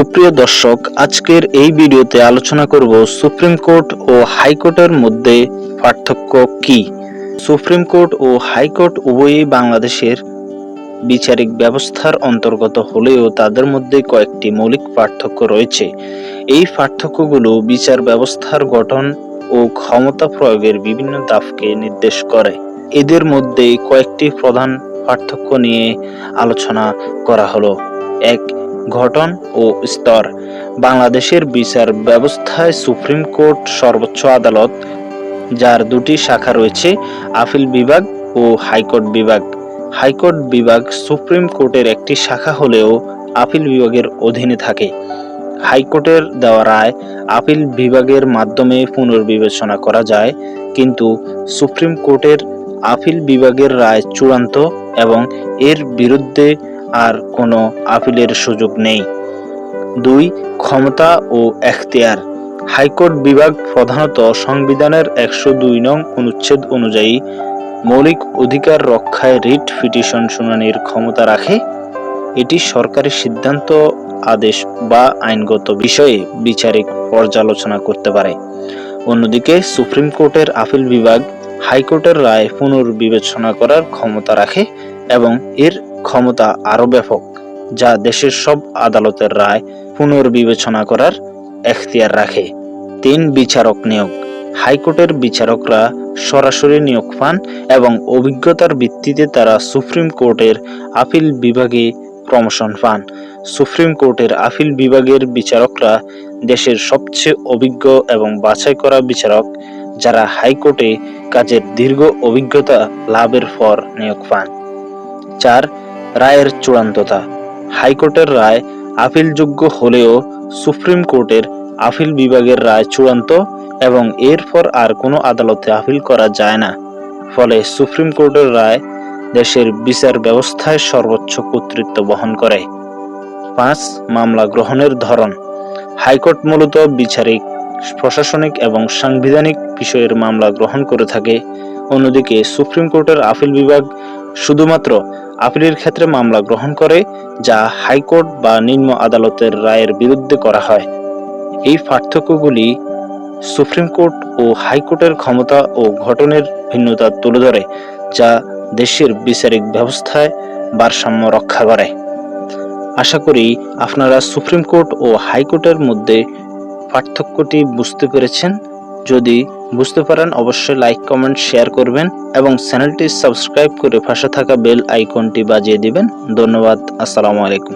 সুপ্রিয় দর্শক, আজকের এই ভিডিওতে আলোচনা করব সুপ্রিম কোর্ট ও হাইকোর্টের মধ্যে পার্থক্য কি? সুপ্রিম কোর্ট ও হাইকোর্ট উভয়ই বাংলাদেশের বিচারিক ব্যবস্থার অন্তর্গত হলেও তাদের মধ্যে কয়েকটি মৌলিক পার্থক্য রয়েছে। এই পার্থক্যগুলো বিচার ব্যবস্থার গঠন ও ক্ষমতা প্রয়োগের বিভিন্ন দাফকে নির্দেশ করে। এদের মধ্যে কয়েকটি প্রধান পার্থক্য নিয়ে আলোচনা করা হলো। এক গঠন ও স্তর। বাংলাদেশের বিচার ব্যবস্থায় সুপ্রিম কোর্ট সর্বোচ্চ আদালত, যার দুটি শাখা রয়েছে, আপিল বিভাগ ও হাইকোর্ট বিভাগ। হাইকোর্ট বিভাগ সুপ্রিম কোর্টের একটি শাখা হলেও আপিল বিভাগের অধীনে থাকে। হাইকোর্টের দেওয়া রায় আপিল বিভাগের মাধ্যমে পুনর্বিবেচনা করা যায়, কিন্তু সুপ্রিম কোর্টের আপিল বিভাগের রায় চূড়ান্ত এবং এর বিরুদ্ধে আর কোনো আপিলের সুযোগ নেই। দুই, ক্ষমতা ও এখতিয়ার। হাইকোর্ট বিভাগ প্রধানত সংবিধানের একশো দুই নং অনুচ্ছেদ অনুযায়ী মৌলিক অধিকার রক্ষায় রিট পিটিশন শুনানির ক্ষমতা রাখে। এটি সরকারি সিদ্ধান্ত, আদেশ বা আইনগত বিষয়ে বিচারিক পর্যালোচনা করতে পারে। অন্যদিকে সুপ্রিম কোর্টের আপিল বিভাগ হাইকোর্টের রায় পুনর্বিবেচনা করার ক্ষমতা রাখে এবং এর ক্ষমতা আরও ব্যাপক, যা দেশের সব আদালতের রায় পুনর্বিবেচনা করার এখতিয়ার রাখে। তিন বিচারক নিয়োগ। হাইকোর্টের বিচারকরা সরাসরি নিয়োগ পান এবং অভিজ্ঞতার ভিত্তিতে তারা সুপ্রিম কোর্টের আপিল বিভাগে প্রমোশন পান। সুপ্রিম কোর্টের আপিল বিভাগের বিচারকরা দেশের সবচেয়ে অভিজ্ঞ এবং বাছাই করা বিচারক, যারা হাইকোর্টে কাজের দীর্ঘ অভিজ্ঞতা লাভের পর নিয়োগ পান। চার রায়ের চূড়ান্ততা। হাইকোর্টের রায় আপিলযোগ্য হলেও সুপ্রিম কোর্টের আপিল বিভাগের রায় চূড়ান্ত এবং এরপর আর কোনো আদালতে আপিল করা যায় না। ফলে সুপ্রিম কোর্টের রায় দেশের বিচার ব্যবস্থায় সর্বোচ্চ কর্তৃত্ব বহন করে। পাঁচ, মামলা গ্রহণের ধরন। হাইকোর্ট মূলত বিচারিক, প্রশাসনিক এবং সাংবিধানিক বিষয়ের মামলা গ্রহণ করে থাকে। অন্যদিকে সুপ্রিম কোর্টের আপিল বিভাগ শুধুমাত্র আপিলের ক্ষেত্রে মামলা গ্রহণ করে, যা হাইকোর্ট বা নিম্ন আদালতের রায়ের বিরুদ্ধে করা হয়। এই পার্থক্যগুলি সুপ্রিম কোর্ট ও হাইকোর্টের ক্ষমতা ও ঘটনের ভিন্নতা তুলে ধরে, যা দেশের বিচারিক ব্যবস্থায় ভারসাম্য রক্ষা করে। আশা করি আপনারা সুপ্রিম কোর্ট ও হাইকোর্টের মধ্যে পার্থক্যটি বুঝতে পেরেছেন। যদি বুঝতে পারেন, অবশ্যই লাইক কমেন্ট শেয়ার করবেন এবং চ্যানেলটি সাবস্ক্রাইব করে পাশে থাকা বেল আইকনটি বাজিয়ে দিবেন। ধন্যবাদ, আসসালামু আলাইকুম।